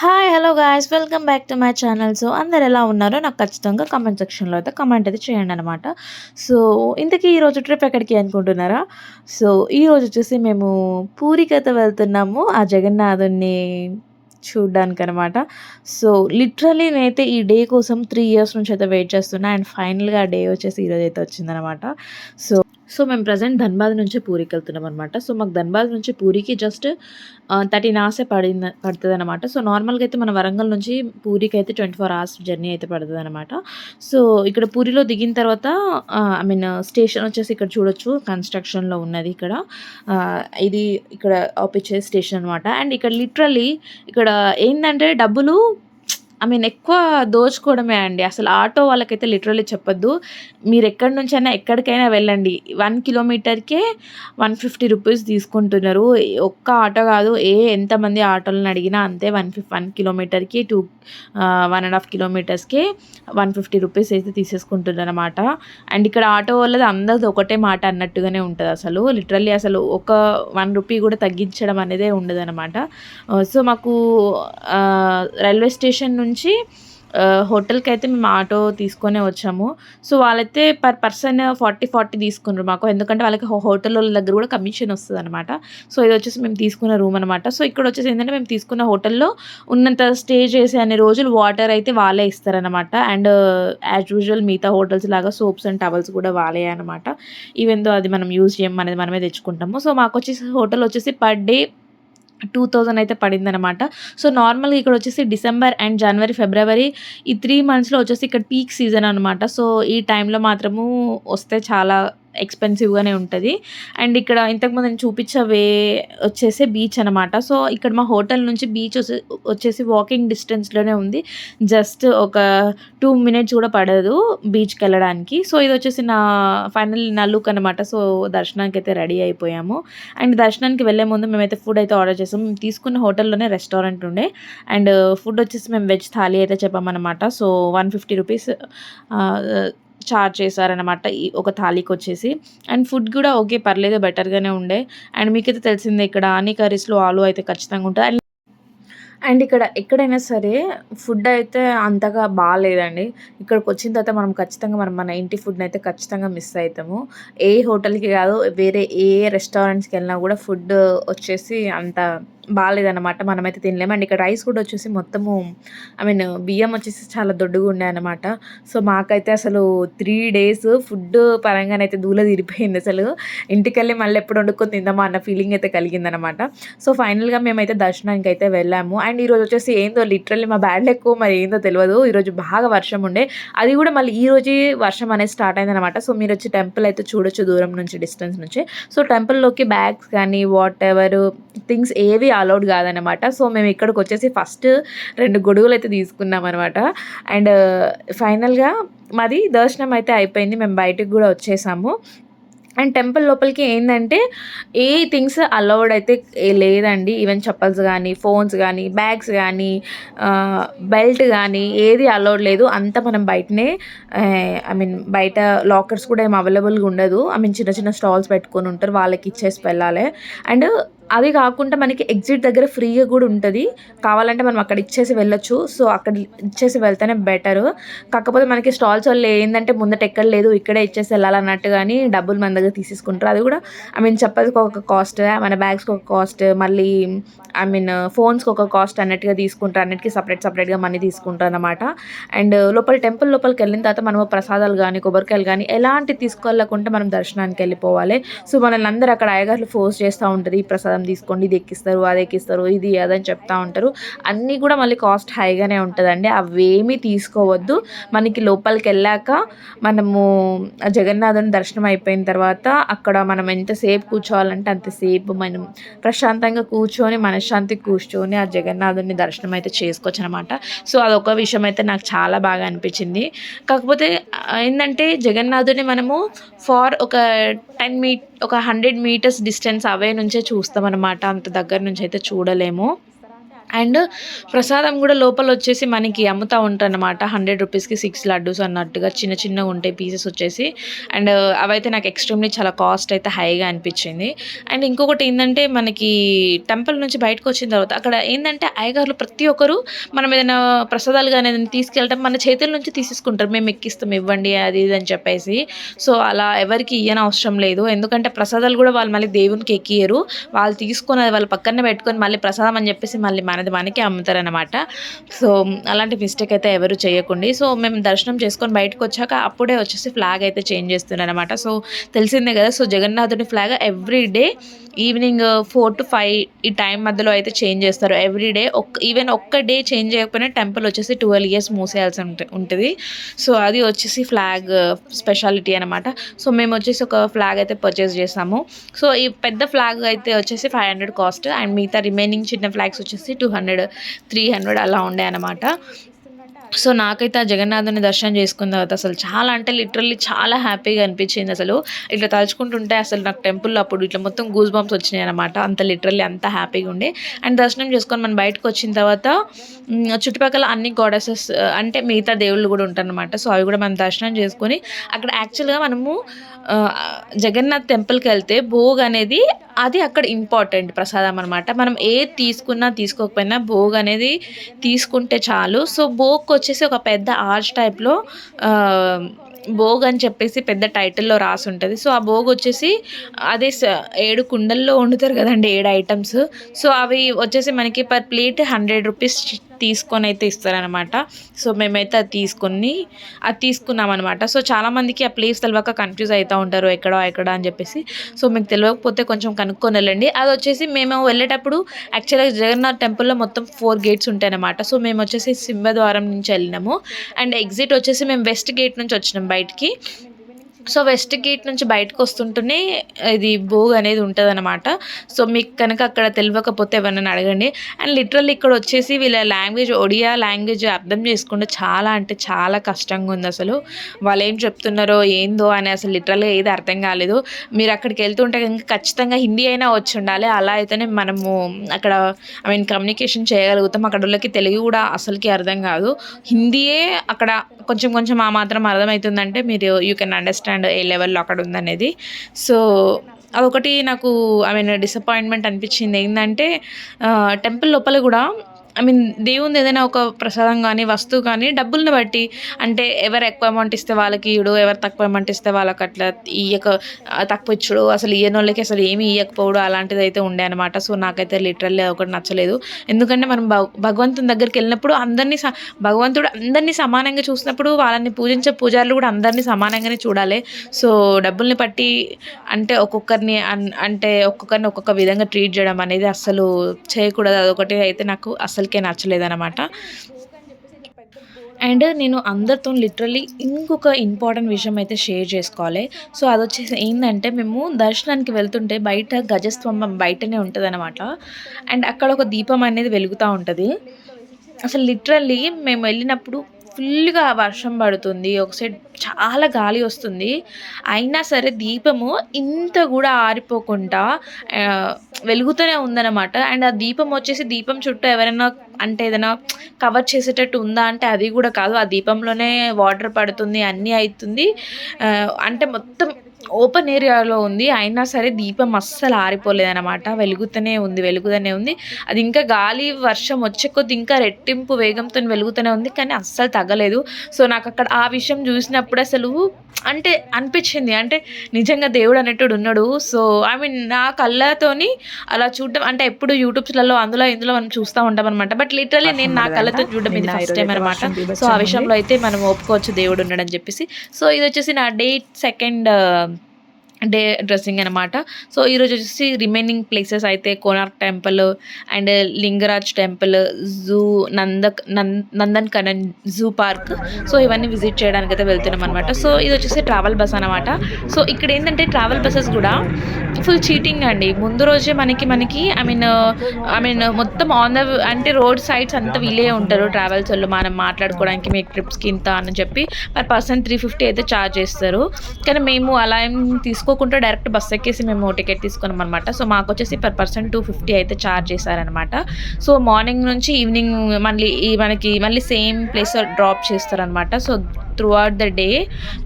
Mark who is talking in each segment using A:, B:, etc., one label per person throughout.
A: Hi hello guys welcome back to my channel so అందరు ఎలా ఉన్నారో నాకు ఖచ్చితంగా కమెంట్ సెక్షన్లో అయితే కమెంట్ అయితే చేయండి అనమాట సో ఇంతకీ ఈరోజు ట్రిప్ ఎక్కడికి అనుకుంటున్నారా? సో ఈరోజు వచ్చేసి మేము పూరికి అయితే వెళ్తున్నాము ఆ జగన్నాథుని చూడ్డానికి అనమాట సో లిటరలీ నేనైతే ఈ డే కోసం త్రీ ఇయర్స్ నుంచి అయితే వెయిట్ చేస్తున్నా అండ్ ఫైనల్గా ఆ డే వచ్చేసి ఈరోజు అయితే వచ్చిందనమాట సో సో మేము ప్రజెంట్ ధన్బాద్ నుంచి పూరికి వెళ్తున్నాం అనమాట సో మాకు ధన్బాద్ నుంచి పూరికి జస్ట్ థర్టీన్ అవర్సే పడింది పడుతుంది అనమాట సో నార్మల్గా అయితే మన వరంగల్ నుంచి పూరికి అయితే ట్వంటీ ఫోర్ అవర్స్ జర్నీ అయితే పడుతుంది అనమాట సో ఇక్కడ పూరిలో దిగిన తర్వాత ఐ మీన్ స్టేషన్ వచ్చేసి ఇక్కడ చూడొచ్చు. కన్స్ట్రక్షన్లో ఉన్నది ఇక్కడ. ఇది ఇక్కడ ఆపిచ్చే స్టేషన్ అనమాట అండ్ ఇక్కడ లిటరలీ ఇక్కడ ఏంటంటే డబ్బులు ఐ మీన్ ఎక్కువ దోచుకోవడమే అండి. అసలు ఆటో వాళ్ళకైతే లిటరల్లీ చెప్పొద్దు. మీరు ఎక్కడి నుంచైనా ఎక్కడికైనా వెళ్ళండి. వన్ కిలోమీటర్కే వన్ ఫిఫ్టీ రూపీస్ తీసుకుంటున్నారు. ఒక్క ఆటో కాదు ఏ ఎంతమంది ఆటోలను అడిగినా అంతే వన్ ఫిఫ్ వన్ కిలోమీటర్కి టూ వన్ అండ్ హాఫ్ కిలోమీటర్స్కి వన్ ఫిఫ్టీ రూపీస్ అయితే తీసేసుకుంటున్నారు అనమాట అండ్ ఇక్కడ ఆటో వాళ్ళది అందరిది ఒకటే మాట అన్నట్టుగానే ఉంటుంది అసలు. లిటరల్లీ అసలు ఒక వన్ రూపీ కూడా తగ్గించడం అనేదే ఉండదు అనమాట సో మాకు రైల్వే స్టేషన్ నుంచి నుంచి హోటల్కి అయితే మేము ఆటో తీసుకొని వచ్చాము. సో వాళ్ళైతే పర్ పర్సన్ ఫార్టీ ఫార్టీ తీసుకున్నారు మాకు. ఎందుకంటే వాళ్ళకి హోటల్ దగ్గర కూడా కమిషన్ వస్తుంది అనమాట సో ఇది వచ్చేసి మేము తీసుకున్న రూమ్ అనమాట సో ఇక్కడ వచ్చేసి ఏంటంటే మేము తీసుకున్న హోటల్లో ఉన్నంత స్టే చేసే అన్ని రోజులు వాటర్ అయితే వాళ్ళే ఇస్తారనమాట అండ్ యాజ్ యూజువల్ మిగతా హోటల్స్ లాగా సోప్స్ అండ్ టవల్స్ కూడా వాళ్ళే అనమాట ఈవెన్ దో అది మనం యూజ్ చేయం అనేది మనమే తెచ్చుకుంటాము. సో మాకు వచ్చేసి హోటల్ వచ్చేసి పర్ డే టూ థౌజండ్ అయితే పడిందనమాట సో నార్మల్గా ఇక్కడ వచ్చేసి డిసెంబర్ అండ్ జనవరి ఫిబ్రవరి ఈ త్రీ మంత్స్లో వచ్చేసి ఇక్కడ పీక్ సీజన్ అనమాట సో ఈ టైంలో మాత్రము వస్తే చాలా ఎక్స్పెన్సివ్గానే ఉంటుంది. అండ్ ఇక్కడ ఇంతకుముందు నేను చూపించే వే వచ్చేసి బీచ్ అనమాట సో ఇక్కడ మా హోటల్ నుంచి బీచ్ వచ్చేసి వాకింగ్ డిస్టెన్స్లోనే ఉంది. జస్ట్ ఒక టూ మినిట్స్ కూడా పడదు బీచ్కి వెళ్ళడానికి. సో ఇది వచ్చేసి నా ఫైనల్ నా లుక్ అనమాట సో దర్శనానికి అయితే రెడీ అయిపోయాము. అండ్ దర్శనానికి వెళ్ళే ముందు మేమైతే ఫుడ్ అయితే ఆర్డర్ చేసాము. మేము తీసుకున్న హోటల్లోనే రెస్టారెంట్ ఉండే. అండ్ ఫుడ్ వచ్చేసి మేము వెజ్ థాలీ అయితే చెప్పామన్నమాట. So one fifty rupees charge చేశారనమాట ఈ ఒక థాలీకి వచ్చేసి. అండ్ ఫుడ్ కూడా ఓకే పర్లేదు బెటర్గానే ఉండే. అండ్ మీకైతే తెలిసిందే ఇక్కడ అన్ని కర్రీస్లో ఆలు అయితే ఖచ్చితంగా ఉంటుంది అండ్ అండ్ ఇక్కడ ఎక్కడైనా సరే ఫుడ్ అయితే అంతగా బాగాలేదండి. ఇక్కడికి వచ్చిన తర్వాత మనం ఖచ్చితంగా మనం మన ఇంటి ఫుడ్ని అయితే ఖచ్చితంగా మిస్ అవుతాము. ఏ హోటల్కి కాదు వేరే ఏ రెస్టారెంట్స్కి వెళ్ళినా కూడా ఫుడ్ వచ్చేసి అంత బాగాలేదన్నమాట మనమైతే తినలేము. అండ్ ఇక్కడ రైస్ కూడా వచ్చేసి మొత్తము ఐ మీన్ బియ్యం వచ్చేసి చాలా దొడ్డుగా ఉండే అనమాట సో మాకైతే అసలు త్రీ డేస్ ఫుడ్ పరంగానైతే దూల తీరిపోయింది అసలు. ఇంటికెళ్ళి మళ్ళీ ఎప్పుడు వండుకొని తిందామా అన్న ఫీలింగ్ అయితే కలిగిందనమాట సో ఫైనల్గా మేమైతే దర్శనానికి అయితే వెళ్ళాము. అండ్ ఈరోజు వచ్చేసి ఏందో లిటరల్లీ మా బ్యాడ్ ఎక్కువ మరి ఏందో తెలియదు ఈరోజు బాగా వర్షం ఉండే. అది కూడా మళ్ళీ ఈ వర్షం అనేది స్టార్ట్ అయిందనమాట సో మీరు వచ్చి టెంపుల్ అయితే చూడొచ్చు దూరం నుంచి డిస్టెన్స్ నుంచి. సో టెంపుల్లోకి బ్యాగ్స్ కానీ వాట్ ఎవర్ థింగ్స్ ఏవి అలౌడ్ కాదనమాట సో మేము ఇక్కడికి వచ్చేసి ఫస్ట్ రెండు గొడుగులు అయితే తీసుకున్నాం అనమాట అండ్ ఫైనల్గా మాది దర్శనం అయితే అయిపోయింది. మేము బయటకు కూడా వచ్చేసాము. అండ్ టెంపుల్ లోపలికి ఏంటంటే ఏ థింగ్స్ అలౌడ్ అయితే లేదండి. ఈవెన్ చప్పల్స్ కానీ ఫోన్స్ కానీ బ్యాగ్స్ కానీ బెల్ట్ కానీ ఏది అలౌడ్ లేదు. అంతా మనం బయటనే ఐ మీన్ బయట లాకర్స్ కూడా ఏం అవైలబుల్గా ఉండదు. ఐ మీన్ చిన్న చిన్న స్టాల్స్ పెట్టుకొని ఉంటారు. వాళ్ళకి ఇచ్చేసి వెళ్ళాలి. అండ్ అది కాకుండా మనకి ఎగ్జిట్ దగ్గర ఫ్రీగా కూడా ఉంటుంది. కావాలంటే మనం అక్కడ ఇచ్చేసి వెళ్ళొచ్చు. సో అక్కడ ఇచ్చేసి వెళ్తేనే బెటర్ కాకపోతే మనకి స్టాల్స్ వాళ్ళు ఏంటంటే ముందట ఎక్కడ లేదు ఇక్కడే ఇచ్చేసి వెళ్ళాలన్నట్టు కానీ డబ్బులు మన దగ్గర తీసేసుకుంటారు. అది కూడా ఐ మీన్ చెప్పల్స్కి ఒక కాస్ట్ మన బ్యాగ్స్కి ఒక కాస్ట్ మళ్ళీ ఐ మీన్ ఫోన్స్కి ఒక కాస్ట్ అన్నట్టుగా తీసుకుంటారు. అన్నిటికీ సపరేట్ సపరేట్గా మనీ తీసుకుంటారు అనమాట అండ్ లోపల టెంపుల్ లోపలికి వెళ్ళిన తర్వాత మనం ప్రసాదాలు కానీ కొబ్బరికాయలు కానీ ఎలాంటి తీసుకెళ్ళకుండా మనం దర్శనానికి వెళ్ళిపోవాలి. సో మనల్ని అందరూ అక్కడ అయ్యగారులు ఫోర్స్ చేస్తూ ఉంటుంది ఈ ప్రసాదం ప్రసాదం తీసుకోండి ఇది ఎక్కిస్తారు అది ఎక్కిస్తారు ఇది అదని చెప్తా ఉంటారు. అన్నీ కూడా మళ్ళీ కాస్ట్ హైగానే ఉంటుందండి. అవేమీ తీసుకోవద్దు. మనకి లోపలికి వెళ్ళాక మనము జగన్నాథుని దర్శనం అయిపోయిన తర్వాత అక్కడ మనం ఎంతసేపు కూర్చోవాలంటే అంతసేపు మనం ప్రశాంతంగా కూర్చొని మనశ్శాంతి కూర్చొని ఆ జగన్నాథుని దర్శనం అయితే చేసుకోవచ్చు అనమాట సో అదొక విషయం అయితే నాకు చాలా బాగా అనిపించింది. కాకపోతే ఏంటంటే జగన్నాథుని మనము ఫార్ ఒక టెన్ మీ ఒక హండ్రెడ్ మీటర్స్ డిస్టెన్స్ అవే నుంచే చూస్తాం అనమాట అంత దగ్గర నుంచి అయితే చూడలేము. అండ్ ప్రసాదం కూడా లోపల వచ్చేసి మనకి అమ్ముతూ ఉంటారనమాట హండ్రెడ్ రూపీస్కి సిక్స్ లడ్డూస్ అన్నట్టుగా చిన్న చిన్నగా ఉంటాయి పీసెస్ వచ్చేసి. అండ్ అవైతే నాకు ఎక్స్ట్రీమ్లీ చాలా కాస్ట్ అయితే హైగా అనిపించింది. అండ్ ఇంకొకటి ఏంటంటే మనకి టెంపుల్ నుంచి బయటకు వచ్చిన తర్వాత అక్కడ ఏంటంటే అయ్యగారులు ప్రతి ఒక్కరు మనం ఏదైనా ప్రసాదాలు కానీ ఏదైనా తీసుకెళ్ళటం మన చేతుల నుంచి తీసేసుకుంటారు. మేము ఎక్కిస్తాం ఇవ్వండి అది ఇది అని చెప్పేసి. సో అలా ఎవరికి ఇయ్యని అవసరం లేదు. ఎందుకంటే ప్రసాదాలు కూడా వాళ్ళు మళ్ళీ దేవునికి ఎక్కియరు వాళ్ళు తీసుకొని అది వాళ్ళ పక్కనే పెట్టుకొని మళ్ళీ ప్రసాదం అని చెప్పేసి మళ్ళీ మన మనది మనకి అమ్ముతారనమాట సో అలాంటి మిస్టేక్ అయితే ఎవరు చేయకండి. సో మేము దర్శనం చేసుకొని బయటకు వచ్చాక అప్పుడే వచ్చేసి ఫ్లాగ్ అయితే చేంజ్ చేస్తున్నారనమాట సో తెలిసిందే కదా సో జగన్నాథుని flag every day evening four to five ఈ టైం మధ్యలో అయితే చేంజ్ చేస్తారు. ఎవ్రీ డే ఒక్క ఈవెన్ ఒక్క డే చేంజ్ చేయకపోయినా టెంపుల్ వచ్చేసి ట్వెల్వ్ ఇయర్స్ మూసేయాల్సి ఉంటుంది. సో అది వచ్చేసి ఫ్లాగ్ స్పెషాలిటీ అనమాట సో మేము వచ్చేసి ఒక ఫ్లాగ్ అయితే పర్చేస్ చేసాము. సో ఈ పెద్ద ఫ్లాగ్ అయితే వచ్చేసి ఫైవ్ హండ్రెడ్ కాస్ట్ అండ్ మిగతా రిమైనింగ్ చిన్న ఫ్లాగ్స్ వచ్చేసి టూ హండ్రెడ్ త్రీ హండ్రెడ్ అలా ఉండే అనమాట సో నాకైతే ఆ జగన్నాథుని దర్శనం చేసుకున్న తర్వాత అసలు చాలా అంటే లిటరల్లీ చాలా హ్యాపీగా అనిపించింది అసలు. ఇట్లా తలుచుకుంటుంటే అసలు నాకు టెంపుల్లో అప్పుడు ఇట్లా మొత్తం గూస్ బాంబ్స్ వచ్చినాయి అనమాట అంత లిటరల్లీ అంత హ్యాపీగా ఉండే. అండ్ దర్శనం చేసుకొని మనం బయటకు వచ్చిన తర్వాత చుట్టుపక్కల అన్ని గోడసెస్ అంటే మిగతా దేవుళ్ళు కూడా ఉంటారనమాట సో అవి కూడా మనం దర్శనం చేసుకొని అక్కడ యాక్చువల్గా మనము జగన్నాథ్ టెంపుల్కి వెళ్తే భోగ్ అనేది అది అక్కడ ఇంపార్టెంట్ ప్రసాదం అనమాట మనం ఏది తీసుకున్నా తీసుకోకపోయినా భోగ్ అనేది తీసుకుంటే చాలు. సో భోగ్కి వచ్చేసి ఒక పెద్ద ఆర్చ్ టైప్లో భోగ్ అని చెప్పేసి పెద్ద టైటిల్లో రాసి ఉంటుంది సో ఆ భోగ్ వచ్చేసి అదే ఏడు కుండల్లో వండుతారు కదండి ఏడు ఐటమ్స్. సో అవి వచ్చేసి మనకి పర్ ప్లేట్ హండ్రెడ్ రూపీస్ తీసుకొని అయితే ఇస్తారనమాట. సో మేమైతే అది తీసుకొని అది తీసుకున్నాం అనమాట సో చాలామందికి ఆ ప్లేస్ తెలియక కన్ఫ్యూజ్ అవుతూ ఉంటారు ఎక్కడ ఎక్కడ అని చెప్పేసి. సో మీకు తెలియకపోతే కొంచెం కనుక్కొని వెళ్ళండి అది వచ్చేసి మేము వెళ్ళేటప్పుడు యాక్చువల్గా జగన్నాథ్ టెంపుల్లో మొత్తం ఫోర్ గేట్స్ ఉంటాయి అనమాట సో మేము వచ్చేసి సింహద్వారం నుంచి వెళ్ళినాము. అండ్ ఎగ్జిట్ వచ్చేసి మేము వెస్ట్ గేట్ నుంచి వచ్చినాం బయటికి సో వెస్ట్ గేట్ నుంచి బయటకు వస్తుంటేనే ఇది భోగ్ అనేది ఉంటుంది అనమాట సో మీకు కనుక అక్కడ తెలియకపోతే ఎవరైనా అడగండి. అండ్ లిటరల్లీ ఇక్కడ వచ్చేసి వీళ్ళ లాంగ్వేజ్ ఒడియా లాంగ్వేజ్ అర్థం చేసుకుంటే చాలా అంటే చాలా కష్టంగా ఉంది అసలు. వాళ్ళు ఏం చెప్తున్నారో ఏందో అని అసలు లిటరల్గా ఏది అర్థం కాలేదు. మీరు అక్కడికి వెళ్తుంటే కనుక ఖచ్చితంగా హిందీ అయినా వచ్చి ఉండాలి. అలా అయితేనే మనము అక్కడ ఐ మీన్ కమ్యూనికేషన్ చేయగలుగుతాం. అక్కడ వాళ్ళకి తెలుగు కూడా అసలుకి అర్థం కాదు. హిందీయే అక్కడ కొంచెం కొంచెం ఆ మాత్రం అర్థమవుతుందంటే మీరు యూ కెన్ అండర్స్టాండ్ ఏ లెవెల్లో అక్కడ ఉందనేది. సో అదొకటి నాకు ఐ మీన్ డిసప్పాయింట్మెంట్ అనిపించింది. ఏంటంటే టెంపుల్ లోపల కూడా ఐ మీన్ దేవుని ఏదైనా ఒక ప్రసాదం కానీ వస్తువు కానీ డబ్బుల్ని బట్టి అంటే ఎవరు ఎక్కువ అమౌంట్ ఇస్తే వాళ్ళకి ఇవ్వడు ఎవరు తక్కువ అమౌంట్ ఇస్తే వాళ్ళకి అట్లా ఇయ్యక తక్కువ ఇచ్చుడు అసలు ఇయ్యని వాళ్ళకి అసలు ఏమి ఇవ్వకపోవడం అలాంటిది అయితే ఉండే అనమాట సో నాకైతే లిటరల్లీ ఒకటి నచ్చలేదు. ఎందుకంటే మనం భగవంతుని దగ్గరికి వెళ్ళినప్పుడు అందరినీ భగవంతుడు అందరినీ సమానంగా చూసినప్పుడు వాళ్ళని పూజించే పూజారులు కూడా అందరినీ సమానంగానే చూడాలి. సో డబ్బుల్ని బట్టి అంటే ఒక్కొక్కరిని అంటే ఒక్కొక్కరిని ఒక్కొక్క విధంగా ట్రీట్ చేయడం అనేది అస్సలు చేయకూడదు. అదొకటి అయితే నాకు అసలు అసలుకే నచ్చలేదనమాట అండ్ నేను అందరితో లిటరల్లీ ఇంకొక ఇంపార్టెంట్ విషయం అయితే షేర్ చేసుకోవాలి. సో అది వచ్చేసి ఏంటంటే మేము దర్శనానికి వెళ్తుంటే బయట గజస్తంభం బయటనే ఉంటుంది అనమాట అండ్ అక్కడ ఒక దీపం అనేది వెలుగుతూ ఉంటుంది. అసలు లిటరల్లీ మేము వెళ్ళినప్పుడు ఫుల్గా వర్షం పడుతుంది. ఒక సైడ్ చాలా గాలి వస్తుంది. అయినా సరే దీపము ఇంత కూడా ఆరిపోకుండా వెలుగుతూనే ఉందన్నమాట. అండ్ ఆ దీపం వచ్చేసి దీపం చుట్టూ ఎవరైనా అంటే ఏదైనా కవర్ చేసేటట్టు ఉందా అంటే అది కూడా కాదు. ఆ దీపంలోనే వాటర్ పడుతుంది అన్నీ అవుతుంది అంటే మొత్తం ఓపెన్ ఏరియాలో ఉంది అయినా సరే దీపం అస్సలు ఆరిపోలేదనమాట వెలుగుతూనే ఉంది వెలుగుతూనే ఉంది. అది ఇంకా గాలి వర్షం వచ్చే కొద్ది ఇంకా రెట్టింపు వేగంతో వెలుగుతూనే ఉంది కానీ అస్సలు తగ్గలేదు. సో నాకు అక్కడ ఆ విషయం చూసినప్పుడు అసలు అంటే అనిపించింది. అంటే నిజంగా దేవుడు అనేటోడు ఉన్నాడు. సో ఐ మీన్ నా కళ్ళతోని అలా చూడడం అంటే ఎప్పుడు యూట్యూబ్స్లలో అందులో ఇందులో మనం చూస్తూ ఉంటాం అనమాట బట్ లిటరలీ నేను నా కళ్ళతో చూడడం ఇది ఫస్ట్ టైం అనమాట సో ఆ విషయంలో అయితే మనం ఒప్పుకోవచ్చు దేవుడు ఉన్నాడని చెప్పేసి. సో ఇది వచ్చేసి నా డేట్ సెకండ్ డే డ్రెస్సింగ్ అనమాట సో ఈరోజు వచ్చేసి రిమైనింగ్ ప్లేసెస్ అయితే Konark temple and Lingaraj temple zoo Nanda Nandan Kanan zoo park. So ఇవన్నీ విజిట్ చేయడానికి అయితే వెళ్తున్నాం అనమాట సో ఇది వచ్చేసి ట్రావెల్ బస్ అనమాట సో ఇక్కడ ఏంటంటే ట్రావెల్ బస్సెస్ కూడా ఫుల్ చీటింగ్ అండి. ముందు రోజే మనకి మనకి ఐ మీన్ ఐ మీన్ మొత్తం ఆన్ ద అంటే రోడ్ సైడ్స్ అంతా వీలే ఉంటారు ట్రావెల్స్ వాళ్ళు. మనం మాట్లాడుకోవడానికి మీకు ట్రిప్స్కి ఇంత అని చెప్పి పర్ పర్సన్ త్రీ ఫిఫ్టీ అయితే ఛార్జ్ చేస్తారు. కానీ మేము అలా ఏం తీసుకో తీసుకోకుండా డైరెక్ట్ బస్ ఎక్కేసి మేము టికెట్ తీసుకున్నాం అనమాట సో మాకు వచ్చేసి పర్ పర్సన్ టూ ఫిఫ్టీ అయితే ఛార్జ్ చేశారనమాట సో మార్నింగ్ నుంచి ఈవినింగ్ మళ్ళీ ఈ మనకి మళ్ళీ సేమ్ ప్లేస్ డ్రాప్ చేస్తారనమాట so throughout the day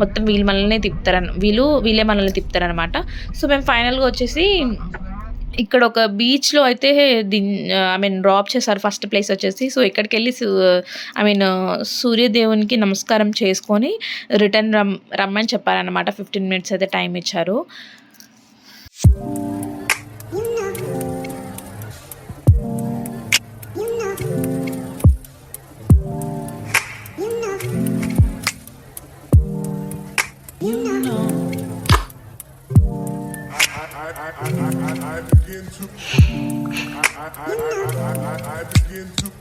A: మొత్తం వీళ్ళు మనల్ని తిప్పుతారని వీళ్ళు వీళ్ళే మనల్ని తిప్పుతారనమాట సో మేము ఫైనల్గా వచ్చేసి ఇక్కడ ఒక బీచ్లో అయితే దిన్ ఐ మీన్ డ్రాప్ చేశారు ఫస్ట్ ప్లేస్ వచ్చేసి. సో ఇక్కడికి వెళ్ళి ఐ మీన్ సూర్యదేవునికి నమస్కారం చేసుకొని రిటర్న్ రమ్ రమ్మని చెప్పారనమాట ఫిఫ్టీన్ మినిట్స్ అయితే టైం ఇచ్చారు.
B: I, begin to. I, I, I, I, I, I, begin to.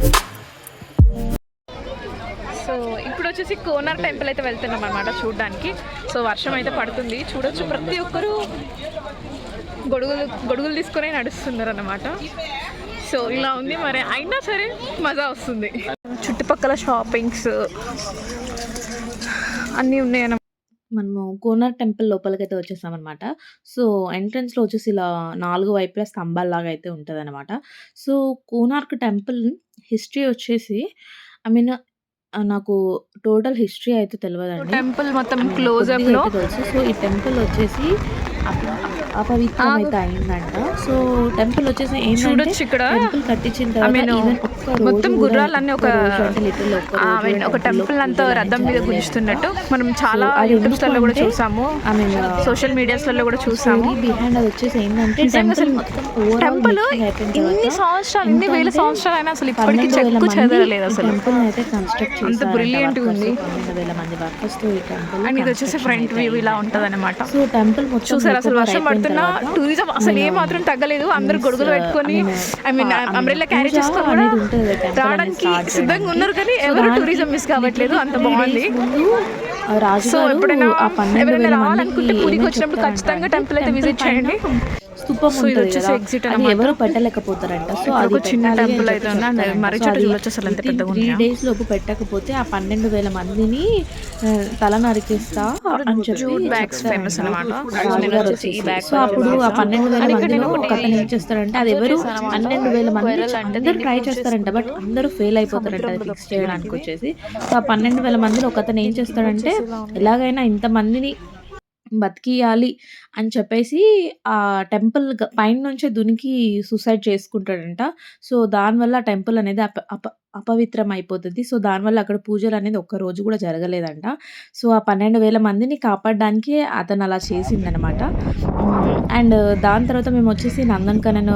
C: So వచ్చేసి కోనార్ టెంపుల్ అయితే వెళ్తున్నాం అనమాట చూడడానికి. సో వర్షం అయితే పడుతుంది. చూడొచ్చు ప్రతి ఒక్కరు గొడుగులు గొడుగులు తీసుకొని నడుస్తున్నారు అనమాట సో ఇలా ఉంది మరి. అయినా సరే మజా వస్తుంది. చుట్టుపక్కల షాపింగ్స్ అన్నీ ఉన్నాయన్నమాట
A: మనము కోనార్ టెంపుల్ లోపలికైతే వచ్చేసామన్నమాట. సో, ఎంట్రన్స్‌లో వచ్చేసి ఇలా నాలుగు వైపులా స్తంభాల్లాగా అయితే ఉంటదనమాట. సో, కోనార్క్ టెంపుల్ హిస్టరీ వచ్చేసి ఐ మీన్ నాకు టోటల్ హిస్టరీ అయితే తెలవదండి.
C: టెంపుల్ మొత్తం క్లోజప్
A: కొద్దిగా
C: లో
A: తెలుసు. సో, ఈ టెంపుల్ వచ్చేసి అయిందంట. సో, టెంపుల్ వచ్చేసి ఏంటంటే
C: చూడొచ్చు ఇక్కడ
A: టెంపుల్ కట్టించిన తర్వాత
C: మొత్తం గుర్రాలన్నీ ఒక ఒక టెంపుల్ అంతా రథం మీద గుంజుతున్నట్టు. మనం చాలా
A: సో, అది
C: యూట్యూబ్స్లలో కూడా చూసాము
A: ఐ మీన్
C: సోషల్ మీడియాస్లలో కూడా చూసాము
A: బిహైండ్ అది వచ్చేసి ఏంటంటే టెంపుల్
C: ఇన్ని సంవత్సరాలు ఇన్ని వేల సంవత్సరాలు అయినా అసలు ఇప్పటికీ
A: 12,000
C: చెక్కు చెదరలేదు
A: ఈ
C: అసలు
A: టెంపుల్ అయితే కన్స్ట్రక్ట్
C: అంత
A: వర్కర్స్.
C: ఉంది.
A: 12,000 మంది వర్కర్స్తో ఈ టెంపుల్
C: అండ్ ఇది వచ్చేసి ఫ్రంట్ వ్యూ ఇలా ఉంటది అనమాట
A: సో టెంపుల్ మొత్తం
C: చూసారు అసలు వర్షం పడుతున్నా. టూరిజం అసలు ఏ మాత్రం తగ్గలేదు. అందరు గొడుగులు పెట్టుకొని
A: I mean,
C: I mean umbrella carry చేసుకొని కూడా రావడానికి సిద్ధంగా. ఉన్నారు కానీ ఎవరు టూరిజం మిస్ కావట్లేదు. అంత బాగుంది. సో ఎప్పుడైనా ఎవరైనా
A: వేల
C: రావాలనుకుంటే పూరికి వచ్చినప్పుడు ఖచ్చితంగా టెంపుల్ అయితే విజిట్ చేయండి.
A: స్తూపం
C: సో ఇది
A: ఉంటుంది కదా. అది
C: అన్నమాట.
A: ఎవరు పెట్టలేకపోతారంట. సో అది
C: ఒక చిన్న
A: చెప్పి
C: అయితే
A: త్రీ. డేస్ లోపు పెట్టకపోతే ఆ పన్నెండు వేల మందిని తల నరికేస్తా అని చెప్పి. సో అప్పుడు ఆ పన్నెండు వేల మందిలో ఒక అతను ఏం చేస్తారంటే అది ఎవరు? పన్నెండు వేల మంది అందరూ ట్రై చేస్తారంట బట్ అందరూ ఫెయిల్ అయిపోతారంట అది ఫిక్స్ చేయడానికి వచ్చేసి. సో ఆ పన్నెండు వేల మందిలో ఒక అతను ఏం చేస్తాడంటే ఎలాగైనా ఇంతమందిని బతికియాలి అని చెప్పేసి ఆ టెంపుల్ పైన నుంచే దునికి సూసైడ్ చేసుకుంటాడంట. సో, దానివల్ల ఆ టెంపుల్ అనేది అప అప అపవిత్రం అయిపోతది. సో, దానివల్ల అక్కడ పూజలు అనేది ఒక్క రోజు కూడా జరగలేదంట. సో, ఆ 12,000 మందిని కాపాడడానికే అతను అలా చేసిండనమాట. హ్మ్. అండ్ దాని తర్వాత మేమొచ్చేసి నందన్‌కనన్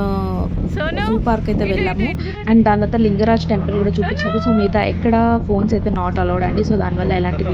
C: సోను,
A: జూ పార్క్ అయితే వెళ్ళాము. అండ్ దాని తర్వాత లింగరాజ్ టెంపుల్ కూడా చూపించారు. సో, మిగతా ఎక్కడ ఫోన్స్ అయితే నాట్ అలౌడ్ అండి. సో, దానివల్ల ఎలాంటి